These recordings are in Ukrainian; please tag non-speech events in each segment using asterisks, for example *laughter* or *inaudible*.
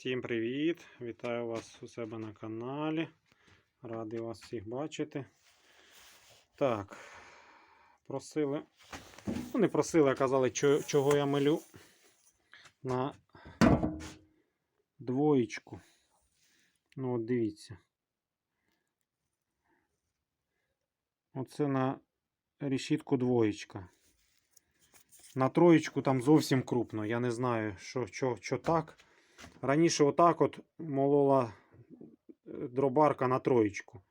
Всім привіт! Вітаю вас у себе на каналі. Радий вас всіх бачити. Так, просили. Ну, не просили, а казали, чого я милю на двоєчку. Ну, от дивіться. Оце на решітку двоєчка. На троєчку там зовсім крупно. Я не знаю, що, що, що так. Раніше отак от молола е, дробарка на троєчку.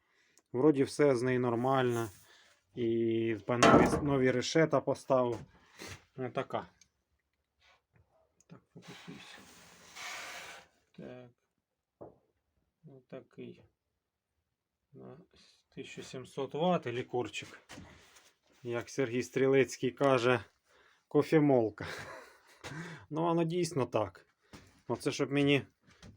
Вроді все з нею нормально. І нові, нові решета поставив. Отака. Так, фокусуйся. Так. Отакий. На 1700 Вт лікорчик. Як Сергій Стрілецький каже, кофемолка. *laughs* Ну, воно дійсно так. Оце, щоб мені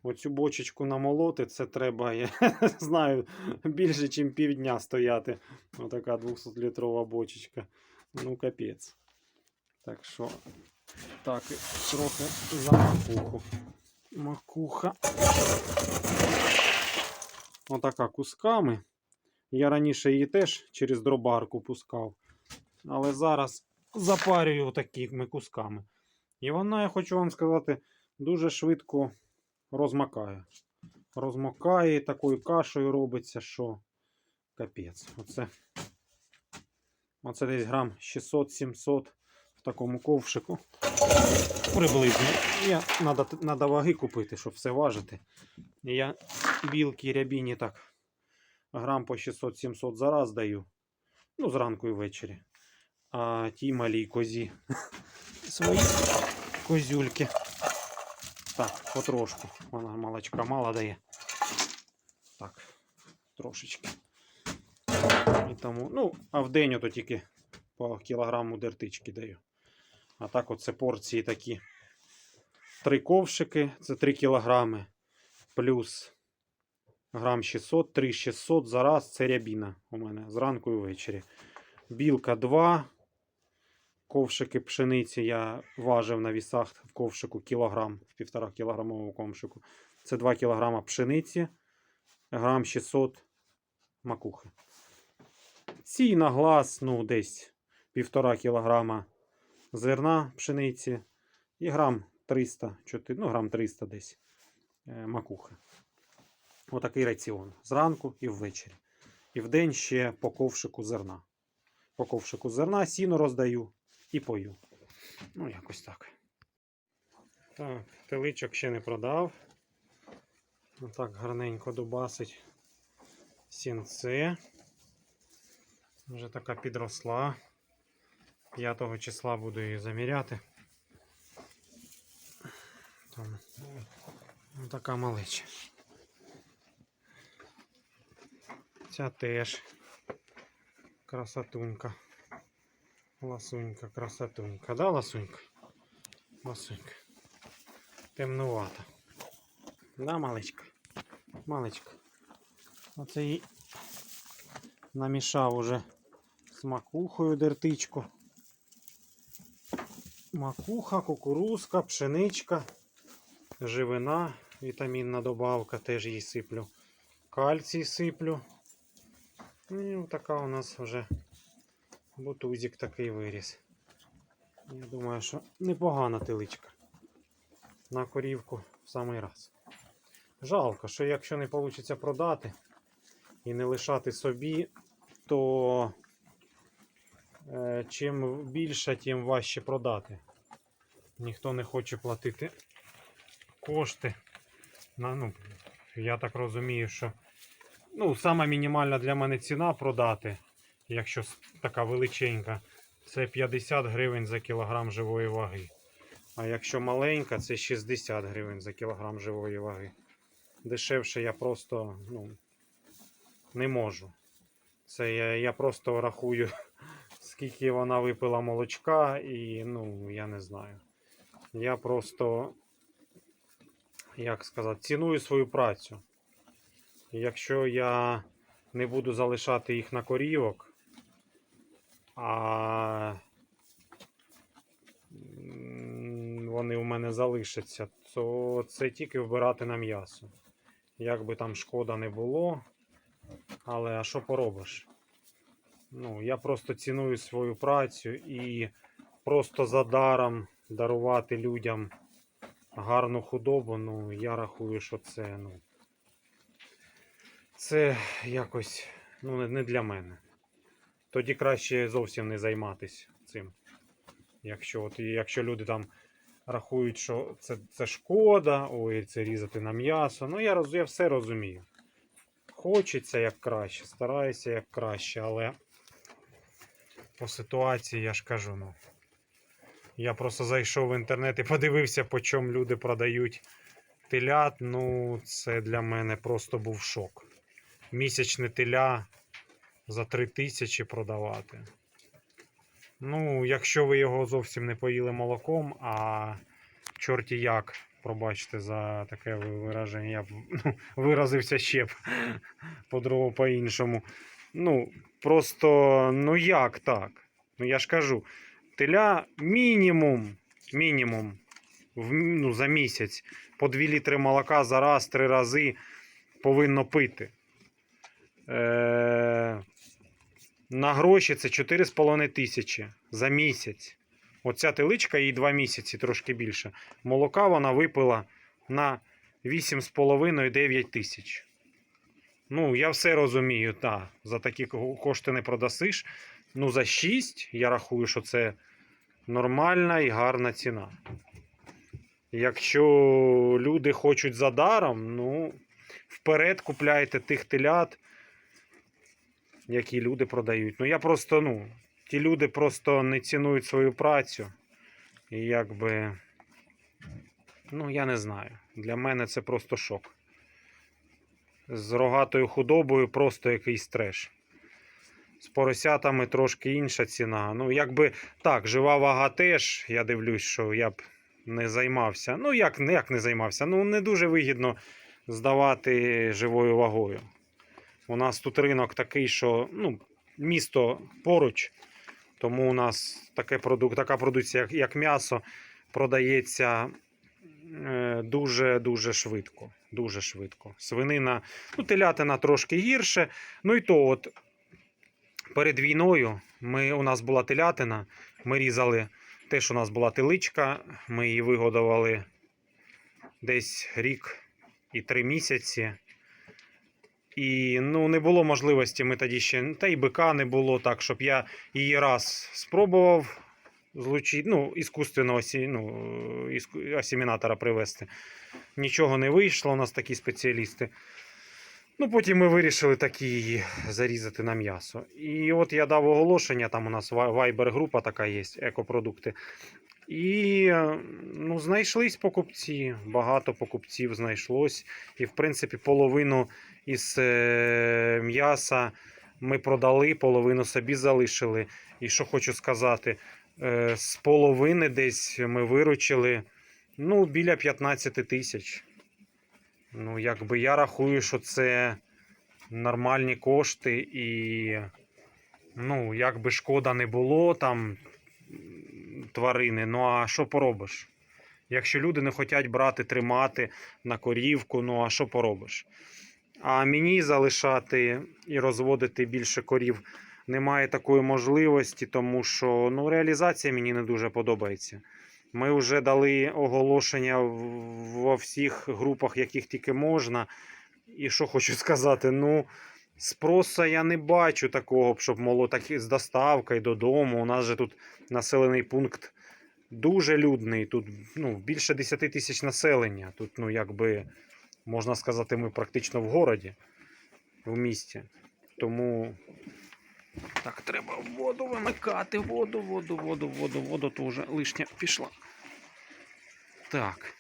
оцю бочечку намолоти, це треба, я *laughs* знаю, більше, ніж півдня стояти. Отака 200-літрова бочечка. Ну, капець. Так що, так, трохи за макуху. Макуха. Отака кусками. Я раніше її теж через дробарку пускав. Але зараз запарюю такими кусками. І вона, я хочу вам сказати, дуже швидко розмакає. Розмокає такою кашею робиться, що капець. Оце, оце десь грам 600-700 в такому ковшику. Приблизно. Я треба ваги купити, щоб все важити. Я білки рябіні так грам по 600-700 за раз даю. Ну, зранку і ввечері. А тій малій козі *laughs* свої козюльки. Так, потрошку. Вона молочка мало дає. Так, трошечки. І тому, ну, а в день ото тільки по кілограму дертички даю. А так от це порції такі. Три ковшики, це 3 кілограми. Плюс грам 600, 3 600 за раз це рябіна у мене зранку і ввечері. Білка 2. Ковшики пшениці я важив на вісах в ковшику кілограм, в півтора кілограмовому ковшику. Це 2 кілограма пшениці, грам 600 макухи. Ці на глаз, ну, десь півтора кілограма зерна пшениці і грам 300, 4, ну, грам 300 десь е, макухи. Отакий раціон. Зранку і ввечері. І вдень ще по ковшику зерна. По ковшику зерна, сіно роздаю і пою. Ну, якось так. Так, теличок ще не продав. Отак гарненько дубасить сінце. Вже така підросла. 5 числа буду її заміряти. Там така малеча. Ця теж красотунька. Ласунька, красотунька. Да, ласунька? Ласунька. Темнувата. Да, маличка? Маличка. Оце їй намішав уже з макухою дертичку. Макуха, кукурузка, пшеничка, живина, вітамінна добавка, теж їй сиплю. Кальцій сиплю. І така у нас вже бутузик такий виріс. Я думаю, що непогана тиличка. На корівку в самий раз. Жалко, що якщо не вийде продати і не лишати собі, то е, чим більше, тим важче продати. Ніхто не хоче платити кошти. На, ну, я так розумію, що ну, сама мінімальна для мене ціна продати, якщо така величенька, це 50 гривень за кілограм живої ваги. А якщо маленька, це 60 гривень за кілограм живої ваги. Дешевше я просто ну, не можу. Це я, я просто рахую, *laughs* скільки вона випила молочка, і ну, я не знаю. Я просто, як сказати, ціную свою працю. Якщо я не буду залишати їх на корівок, а вони у мене залишаться то це тільки вбирати на м'ясо. Як би там шкода не було. Але а що поробиш? Ну, я просто ціную свою працю і просто за даром дарувати людям гарну худобу, ну, я рахую, що це, ну. Це якось ну, не- для мене. Тоді краще зовсім не займатися цим. Якщо, от, якщо люди там рахують, що це, це шкода, ой, це різати на м'ясо. Ну, я, роз, я все розумію. Хочеться як краще, стараюся як краще, але по ситуації я ж кажу, ну. Я просто зайшов в інтернет і подивився, по чому люди продають телят. Ну, це для мене просто був шок. Місячне теля за 3 тисячі продавати. Ну, якщо ви його зовсім не поїли молоком, а чорті як, пробачте за таке вираження, я ну, *laughs* виразився ще б *laughs* по-другому по-іншому. Ну, просто, ну як так? Ну я ж кажу, теля мінімум, мінімум в, ну, за місяць по 2 літри молока за раз, три рази повинно пити. Е- на гроші це 4,5 тисячі за місяць. Оця теличка їй 2 місяці, трошки більше. Молока вона випила на 8,5-9 тисяч. Ну, я все розумію, так. За такі кошти не продасиш. Ну, за 6 я рахую, що це нормальна і гарна ціна. Якщо люди хочуть за даром, ну, вперед купляйте тих телят, які люди продають. Ну, я просто, ну, ті люди просто не цінують свою працю. І якби. Ну, я не знаю. Для мене це просто шок. З рогатою худобою просто якийсь треш. З поросятами трошки інша ціна. Ну, якби так, жива вага теж, я дивлюсь, що я б не займався. Ну, як, як не займався? Ну, не дуже вигідно здавати живою вагою. У нас тут ринок такий, що ну, місто поруч, тому у нас таке продукт, така продукція, як, як м'ясо, продається дуже-дуже швидко. Дуже швидко. Свинина, ну, телятина трошки гірше. Ну і то, от перед війною ми, у нас була телятина, ми різали теж у нас була теличка, ми її вигодували десь рік і три місяці. І ну, не було можливості, ми тоді ще, та й бика не було так, щоб я її раз спробував злучити, ну, іскусственного осі, ну, асімінатора привезти. Нічого не вийшло, у нас такі спеціалісти. Ну, потім ми вирішили такі її зарізати на м'ясо. І от я дав оголошення, там у нас вайбер-група така є, екопродукти. І ну, знайшлись покупці, багато покупців знайшлось. І, в принципі, половину із е, м'яса ми продали, половину собі залишили. І що хочу сказати, е, з половини десь ми виручили ну, біля 15 тисяч. Ну, якби я рахую, що це нормальні кошти, і ну, як би шкода не було там тварини, ну а що поробиш? Якщо люди не хочуть брати, тримати на корівку, ну а що поробиш? А мені залишати і розводити більше корів немає такої можливості, тому що ну, реалізація мені не дуже подобається. Ми вже дали оголошення во всіх групах, яких тільки можна. І що хочу сказати, ну, спроса я не бачу такого, щоб моло так з доставкою додому. У нас же тут населений пункт дуже людний. Тут ну, більше 10 тисяч населення. Тут, ну, якби, можна сказати, ми практично в городі, в місті. Тому. Так, треба воду вимикати, воду, воду, воду, воду, воду, то вже лишня пішла. Так.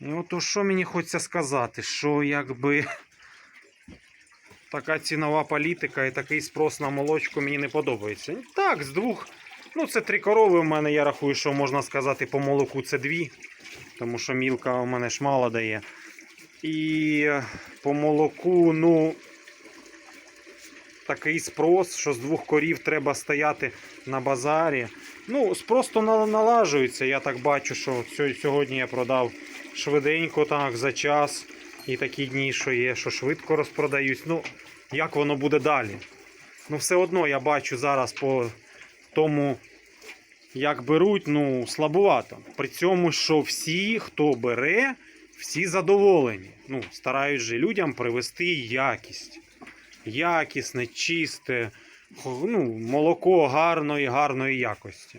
І от що мені хочеться сказати, що якби така цінова політика і такий спрос на молочку мені не подобається. Так, з двох. Ну, це три корови у мене, я рахую, що можна сказати, по молоку це дві. Тому що мілка у мене ж мало дає. І по молоку, ну. такий спрос, що з двох корів треба стояти на базарі. Ну, спрос то налажується. Я так бачу, що сьогодні я продав швиденько так за час. І такі дні, що є, що швидко розпродаюсь. Ну, як воно буде далі? Ну, все одно я бачу зараз по тому, як беруть, ну, слабувато. При цьому, що всі, хто бере, всі задоволені. Ну, старають же людям привести якість. Якісне, чисте, ну, молоко гарної, гарної якості.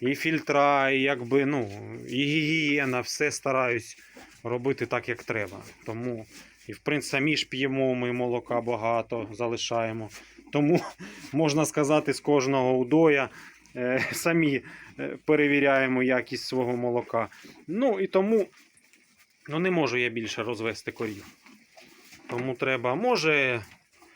І фільтра, і якби, ну, і гігієна, все стараюсь робити так, як треба. Тому, і в принципі, самі ж п'ємо ми молока багато залишаємо. Тому *laughs* можна сказати, з кожного удоя самі е, перевіряємо якість свого молока. Ну і тому ну, не можу я більше розвести корів. Тому треба, може,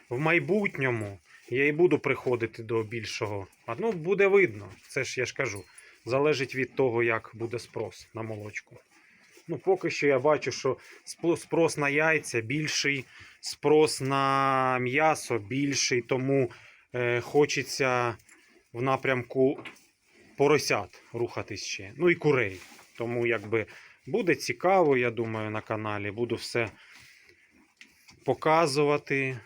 в майбутньому я і буду приходити до більшого. А ну, буде видно. Це ж я ж кажу. Залежить від того, як буде спрос на молочку. Ну, поки що я бачу, що спрос на яйця більший, спрос на м'ясо більший, тому е, хочеться в напрямку поросят рухатись ще. Ну і курей. Тому якби буде цікаво, я думаю, на каналі. Буду все показувати,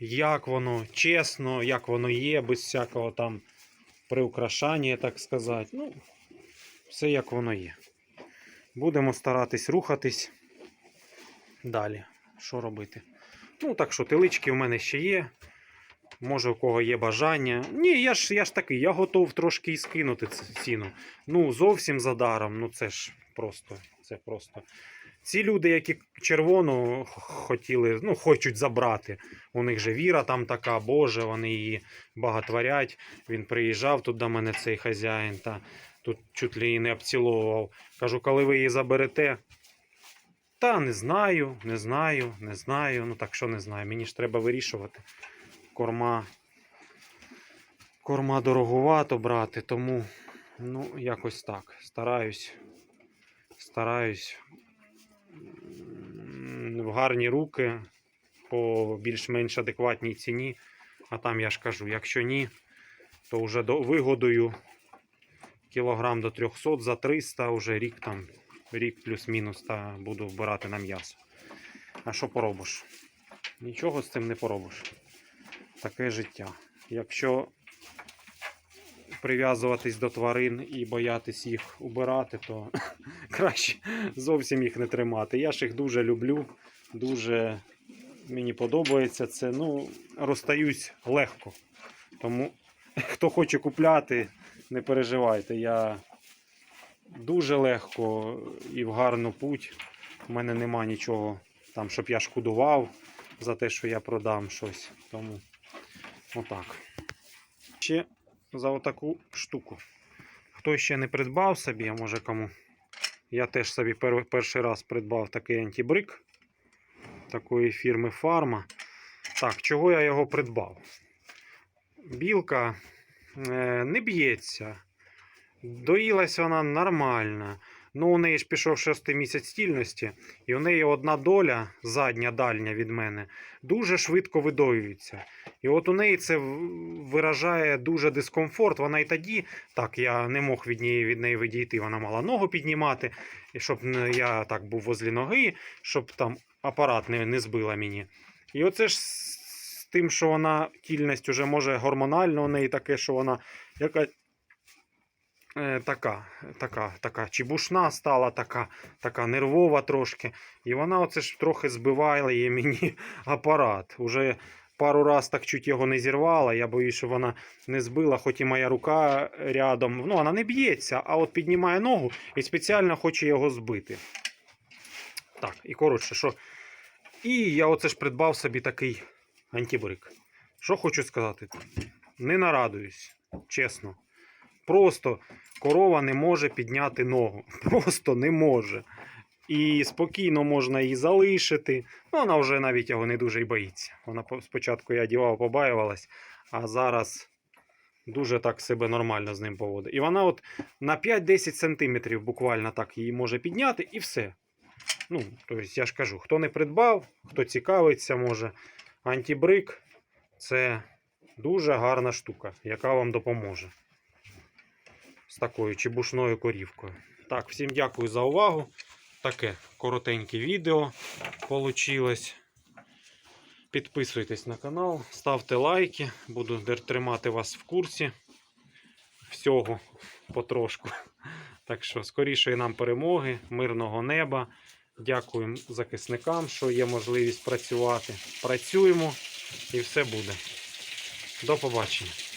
як воно чесно, як воно є, без всякого там приукрашання, так сказати. Ну, все як воно є. Будемо старатись рухатись далі. Що робити? Ну, так що, телички в мене ще є. Може, у кого є бажання. Ні, я ж, я ж такий, я готов трошки і скинути ціну. Ну, зовсім за даром, ну це ж просто. Це просто. Ці люди, які червону хотіли, ну, хочуть забрати. У них же віра там така, Боже, вони її багатворять. Він приїжджав тут до мене, цей хазяїн, та тут чуть ли і не обціловував. Кажу, коли ви її заберете. Та не знаю, не знаю, не знаю. Ну так що не знаю. Мені ж треба вирішувати. Корма. Корма дороговато брати, тому ну, якось так. Стараюсь. Стараюсь в гарні руки по більш-менш адекватній ціні. А там я ж кажу, якщо ні, то вже до вигодою кілограм до 300 за 300, вже рік там, рік плюс-мінус, та буду вбирати на м'ясо. А що поробиш? Нічого з цим не поробиш. Таке життя. Якщо прив'язуватись до тварин і боятись їх убирати, то *laughs* краще зовсім їх не тримати. Я ж їх дуже люблю, дуже мені подобається це. Ну, розстаюсь легко. Тому *laughs* хто хоче купляти, не переживайте. Я дуже легко і в гарну путь. У мене нема нічого там, щоб я шкодував за те, що я продам щось. Тому отак. Ще за отаку штуку. Хто ще не придбав собі, а може кому. Я теж собі пер- перший раз придбав такий антибрик такої фірми Фарма. Так, чого я його придбав? Білка е, не б'ється. Доїлась вона нормально. Ну, у неї ж пішов шостий місяць стільності, і у неї одна доля, задня дальня від мене, дуже швидко видоюється. І от у неї це виражає дуже дискомфорт. Вона і тоді, так, я не мог від неї, від неї відійти, вона мала ногу піднімати, і щоб я так був возле ноги, щоб там апарат не, не збила мені. І оце ж з тим, що вона кільність уже може гормонально у неї таке, що вона яка, е, така, така, така чебушна стала, така, така нервова трошки. І вона оце ж трохи збиває мені *laughs* апарат. Уже пару раз так чуть його не зірвала. Я боюсь, що вона не збила, хоч і моя рука рядом. Ну, вона не б'ється, а от піднімає ногу і спеціально хоче його збити. Так, і коротше, що. І я оце ж придбав собі такий антибрик. Що хочу сказати? Не нарадуюсь, чесно. Просто корова не може підняти ногу. *laughs* Просто не може. І спокійно можна її залишити. Ну, вона вже навіть його не дуже й боїться. Вона спочатку я дівав, побаювалась, а зараз дуже так себе нормально з ним поводить. І вона от на 5-10 сантиметрів буквально так її може підняти і все. Ну, тобто, я ж кажу, хто не придбав, хто цікавиться, може антибрик Це дуже гарна штука, яка вам допоможе з такою чебушною корівкою. Так, всім дякую за увагу. Таке коротеньке відео получилось. Підписуйтесь на канал, ставте лайки, буду тримати вас в курсі всього потрошку. *laughs* Так що скорішої нам перемоги, мирного неба. Дякуємо захисникам, що є можливість працювати. Працюємо і все буде. До побачення.